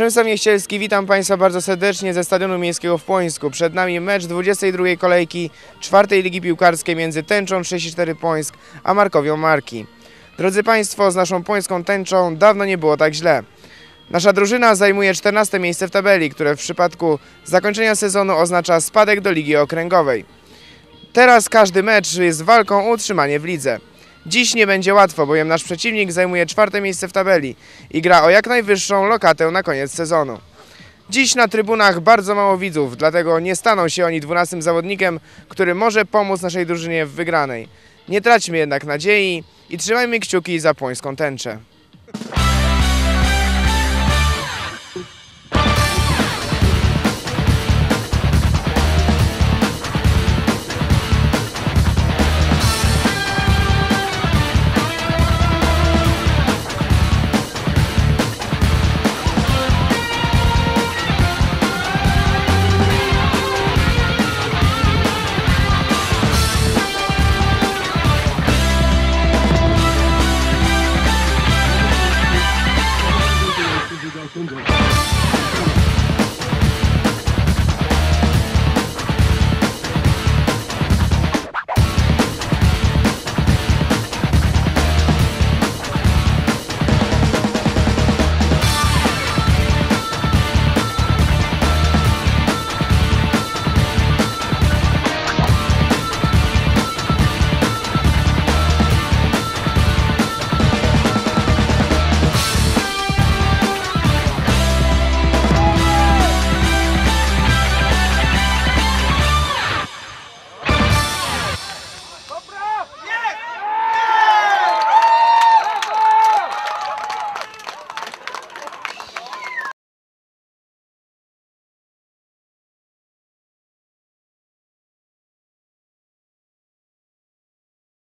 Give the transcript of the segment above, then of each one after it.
Przemysław Mieścielski, witam Państwa bardzo serdecznie ze Stadionu Miejskiego w Płońsku. Przed nami mecz 22 kolejki czwartej Ligi Piłkarskiej między Tęczą 34 Płońsk a Markowią Marki. Drodzy Państwo, z naszą płońską tęczą dawno nie było tak źle. Nasza drużyna zajmuje 14 miejsce w tabeli, które w przypadku zakończenia sezonu oznacza spadek do Ligi Okręgowej. Teraz każdy mecz jest walką o utrzymanie w lidze. Dziś nie będzie łatwo, bowiem nasz przeciwnik zajmuje czwarte miejsce w tabeli i gra o jak najwyższą lokatę na koniec sezonu. Dziś na trybunach bardzo mało widzów, dlatego nie staną się oni 12 zawodnikiem, który może pomóc naszej drużynie w wygranej. Nie traćmy jednak nadziei i trzymajmy kciuki za płońską tęczę.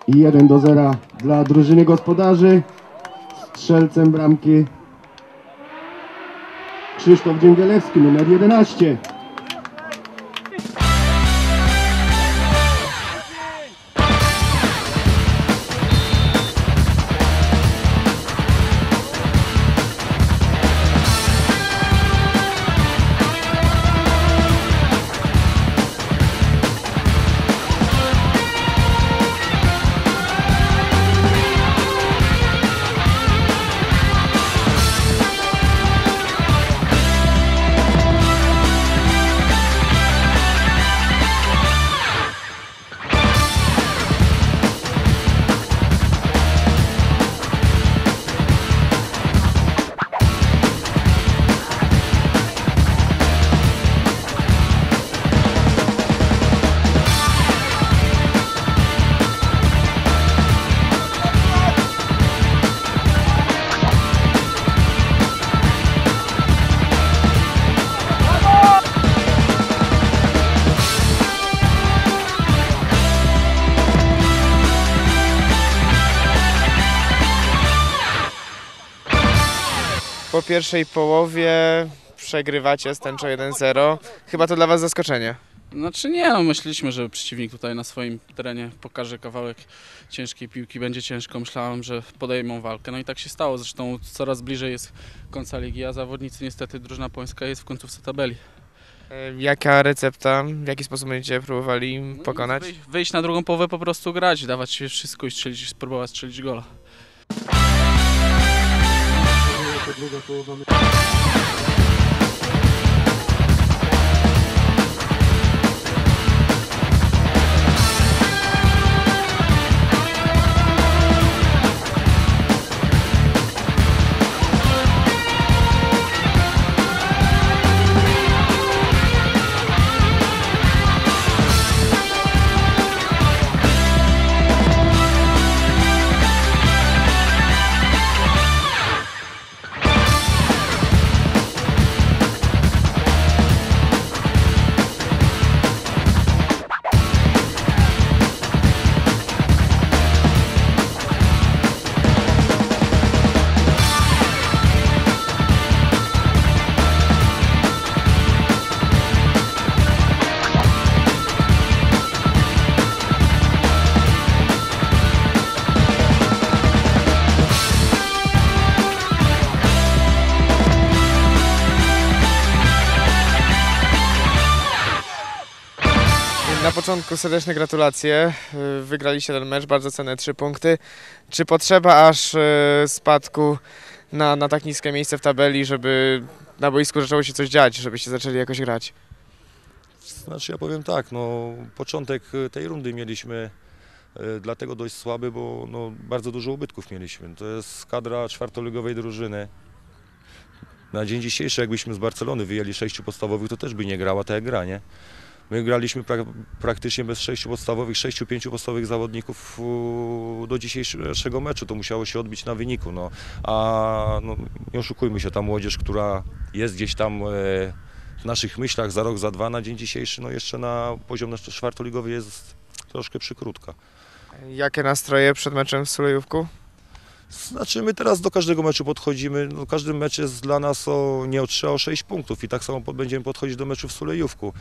I 1 do 0 dla drużyny gospodarzy. Strzelcem bramki Krzysztof Dzięgielewski, numer 11. Po pierwszej połowie przegrywacie z tęczą 1-0. Chyba to dla Was zaskoczenie. Znaczy nie, no myśleliśmy, że przeciwnik tutaj na swoim terenie pokaże kawałek ciężkiej piłki, będzie ciężko. Myślałem, że podejmą walkę. No i tak się stało. Zresztą coraz bliżej jest końca ligi, a zawodnicy niestety drużyna pońska jest w końcówce tabeli. E, Jaka recepta? W jaki sposób będziecie próbowali No pokonać? Wyjść, wyjść na drugą połowę, po prostu grać, dawać się wszystko i strzelić, spróbować strzelić gola. Kedua. Początku serdeczne gratulacje. Y, Wygraliście ten mecz, bardzo cenne trzy punkty. Czy potrzeba aż y, spadku na, na tak niskie miejsce w tabeli, żeby na boisku zaczęło się coś dziać, żebyście zaczęli jakoś grać? Znaczy ja powiem tak, no początek e, tej rundy mieliśmy dlatego dość słaby, bo no, bardzo dużo ubytków mieliśmy. To jest kadra czwartoligowej drużyny. Na dzień dzisiejszy jakbyśmy z Barcelony wyjęli sześciu podstawowych, to też by nie grała jak gra, nie? My graliśmy pra- praktycznie bez sześciu podstawowych, sześciu, pięciu podstawowych zawodników do dzisiejszego meczu. To musiało się odbić na wyniku. No. A no, nie oszukujmy się, ta młodzież, która jest gdzieś tam e, w naszych myślach za rok, za dwa, na dzień dzisiejszy, no jeszcze na poziom nasz czwartoligowy jest troszkę przykrótka. Jakie nastroje przed meczem w Sulejówku? Znaczy my teraz do każdego meczu podchodzimy, no każdy mecz jest dla nas o nie o 3, a o 6 punktów i tak samo będziemy podchodzić do meczu w Sulejówku.